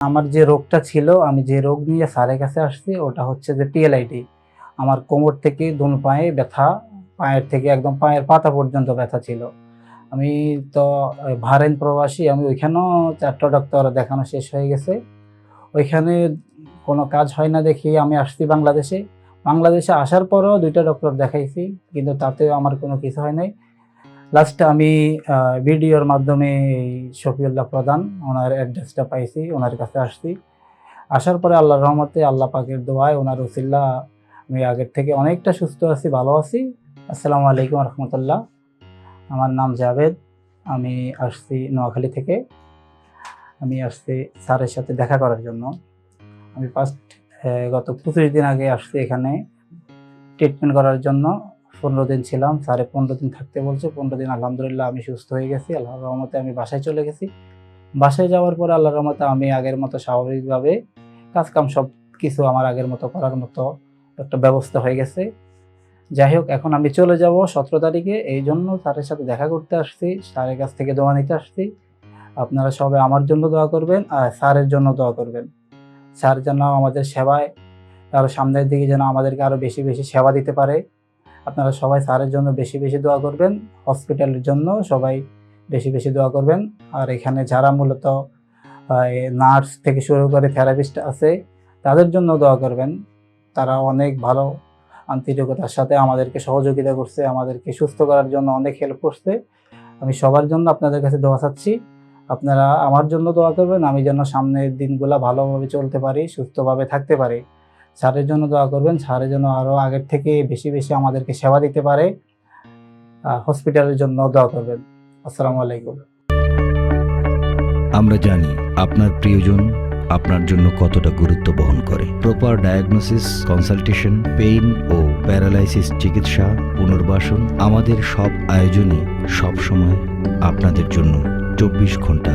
আমার যে রোগটা ছিল, আমি যে রোগ নিয়ে স্যারের কাছে আসছি, ওটা হচ্ছে যে পিএলআইডি আমার কোমর থেকে দুন পায়ে ব্যথা, পায়ের থেকে একদম পায়ের পাতা পর্যন্ত ব্যথা ছিল। আমি তো ভারেন প্রবাসী, আমি ওইখানেও চারটা ডক্টর দেখানো শেষ হয়ে গেছে। ওইখানে কোনো কাজ হয় না দেখি আমি আসছি বাংলাদেশে। বাংলাদেশে আসার পরও দুইটা ডক্টর দেখাইছি, কিন্তু তাতেও আমার কোনো কিছু হয় নাই। লাস্টে আমি ভিডিওর মাধ্যমে এই শফিউল্লাহ প্রধান, ওনার অ্যাড্রেসটা পাইছি, ওনার কাছে আসছি। আসার পরে আল্লাহর রহমতে, আল্লাহ পাকের দোয়ায় ওনার ওসিল্লা, আমি আগের থেকে অনেকটা সুস্থ আছি, ভালো আছি। আসসালামু আলাইকুম রহমতুল্লাহ। আমার নাম জাভেদ, আমি আসছি নোয়াখালী থেকে। আমি আসছি স্যারের সাথে দেখা করার জন্য। আমি ফার্স্ট গত পঁচিশ দিন আগে আসছি এখানে। ট্রিটমেন্ট করার জন্য পনেরো দিন ছিলাম, স্যারে পনেরো দিন থাকতে বলছে, পনেরো দিন আলহামদুলিল্লাহ আমি সুস্থ হয়ে গেছি আল্লাহর রহমতে আমি বাসায় চলে গেছি। বাসায় যাওয়ার পরে আল্লাহর রহমতে আমি আগের মতো স্বাভাবিকভাবে কাজকাম সব কিছু আমার আগের মতো করার মতো একটা ব্যবস্থা হয়ে গেছে। যাই হোক, এখন আমি চলে যাব সতেরো তারিখে, এই জন্য স্যারের সাথে দেখা করতে আসছি, স্যারের কাছ থেকে দোয়া নিতে আসছি। আপনারা সবাই আমার জন্য দোয়া করবেন আর স্যারের জন্য দোয়া করবেন। স্যার যেন আমাদের সেবায় আরও সামনের দিকে যেন আমাদেরকে আরও বেশি বেশি সেবা দিতে পারে। আপনারা সবাই স্যারের জন্য বেশি বেশি দোয়া করবেন, হসপিটালের জন্য সবাই বেশি বেশি দোয়া করবেন। আর এখানে যারা মূলত নার্স থেকে শুরু করে থেরাপিস্ট আছে, তাদের জন্য দোয়া করবেন। তারা অনেক ভালো আন্তরিকতার সাথে আমাদেরকে সহযোগিতা করছে, আমাদেরকে সুস্থ করার জন্য অনেক হেল্প করছে। আমি সবার জন্য আপনাদের কাছে দোয়া চাচ্ছি। আপনারা আমার জন্য দোয়া করবেন, আমি যেন সামনের দিনগুলো ভালোভাবে চলতে পারি, সুস্থভাবে থাকতে পারি। স্যারের জন্য দোয়া করবেন। স্যারের জন্য আরও আগের থেকে বেশি বেশি আমাদেরকে সেবা দিতে পারে। হসপিটালের জন্য দোয়া করবেন। আসসালামু আলাইকুম। আমরা জানি আপনার প্রিয়জন আপনার জন্য কতটা গুরুত্ব বহন করে। প্রপার ডায়াগনোসিস কনসালটেশন পেইন ও প্যারালাইসিস চিকিৎসা, পুনর্বাসন আমাদের সব আয়োজনই সবসময় আপনাদের জন্য চব্বিশ ঘণ্টা